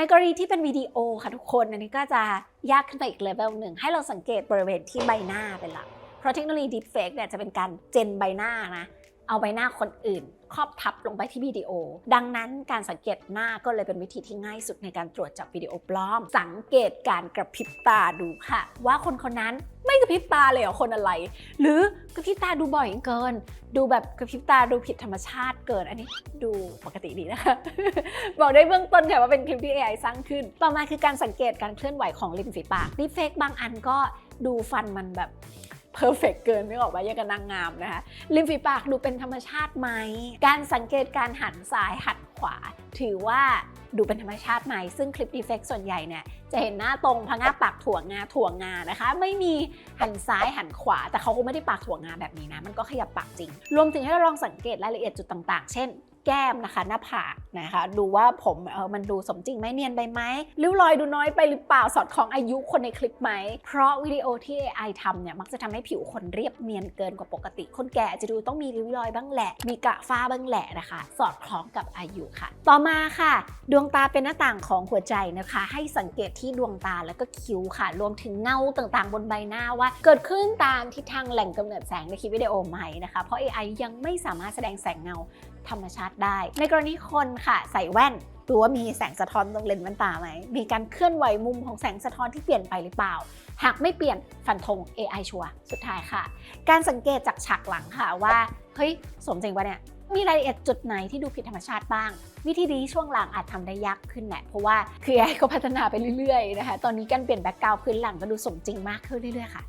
ในกรณีที่เป็นวิดีโอค่ะทุกคน อันนี้ก็จะยากขึ้นไปอีกเลเวลหนึ่ง ให้เราสังเกตบริเวณที่ใบหน้าเป็นหลัก เพราะเทคโนโลยี Deepfake เนี่ยจะเป็นการเจนใบหน้านะ เอาใบหน้าคนอื่น ครอบทับลงไปที่วิดีโอ ดังนั้นการสังเกตหน้าก็เลยเป็นวิธีที่ง่ายสุดในการตรวจจับวิดีโอปลอม สังเกตการกระพริบตาดูค่ะ ว่าคนคนนั้นไม่กระพริบตาเลยเหรอคนอะไร หรือกระพริบตาดูบ่อยเกิน ดูแบบกระพริบตาดูผิดธรรมชาติเกินอันนี้ดูปกติดีนะคะ บอกได้เบื้องต้นค่ะว่าเป็นคลิปที่ AI สร้างขึ้น ต่อมาคือการสังเกตการเคลื่อนไหวของริมฝีปากดีเฟกบางอันก็ดูฟันมันแบบ เพอร์เฟกเกินไม่ออกมายังกับนางงามนะคะริมฝีปากดูเป็นธรรมชาติไหม การสังเกตการหันซ้ายหันขวา ถือว่าดูเป็นธรรมชาติไหม ซึ่งคลิปดีเฟกส่วนใหญ่เนี่ยจะเห็นหน้าตรงพะงาปากถั่วงาถั่วงานะคะ ไม่มีหันซ้ายหันขวา แต่เขาคงไม่ได้ปากถั่วงาแบบนี้นะ มันก็ขยับปากจริง รวมถึงให้เราลองสังเกตรายละเอียดจุดต่างๆ เช่น แก้มนะคะหน้าผากนะคะ ดูว่าผมเออมันดูสมจริงไหมเนียนไปไหมริ้วรอยดูน้อยไปหรือเปล่าสอดคล้องอายุคนในคลิปไหม เพราะวิดีโอที่ AI ทำเนี่ยมักจะทำให้ผิวคนเรียบเนียนเกินกว่าปกติ คนแก่จะดูต้องมีริ้วรอยบ้างแหละ มีกระฝ้าบ้างแหละนะคะ สอดคล้องกับอายุค่ะ ต่อมาค่ะ ดวงตาเป็นหน้าต่างของหัวใจนะคะ ให้สังเกตที่ดวงตาแล้วก็คิ้วค่ะ รวมถึงเงาต่างๆ บนใบหน้าว่า เกิดขึ้นตามทิศทางแหล่งกำเนิดแสงในคลิปวิดีโอไหมนะคะ เพราะ AI ยังไม่สามารถแสดงแสงเงา ธรรมชาติได้ ในกรณีคนค่ะใส่แว่นดูว่ามีแสงสะท้อนตรงเลนส์แว่นตาไหม มีการเคลื่อนไหวมุมของแสงสะท้อนที่เปลี่ยนไปหรือเปล่า หากไม่เปลี่ยนฟันธง AI ชัวร์สุดท้ายค่ะ การสังเกตจากฉากหลังค่ะว่า เฮ้ย สมจริงปะเนี่ย มีรายละเอียดจุดไหนที่ดูผิดธรรมชาติบ้าง วิธีนี้ช่วงหลังอาจทำได้ยากขึ้นแหละเพราะว่าคือ AI ก็พัฒนาไปเรื่อยๆนะคะ ตอนนี้การเปลี่ยนแบ็กกราวด์พื้นหลังก็ดูสมจริงมากขึ้นเรื่อยๆค่ะ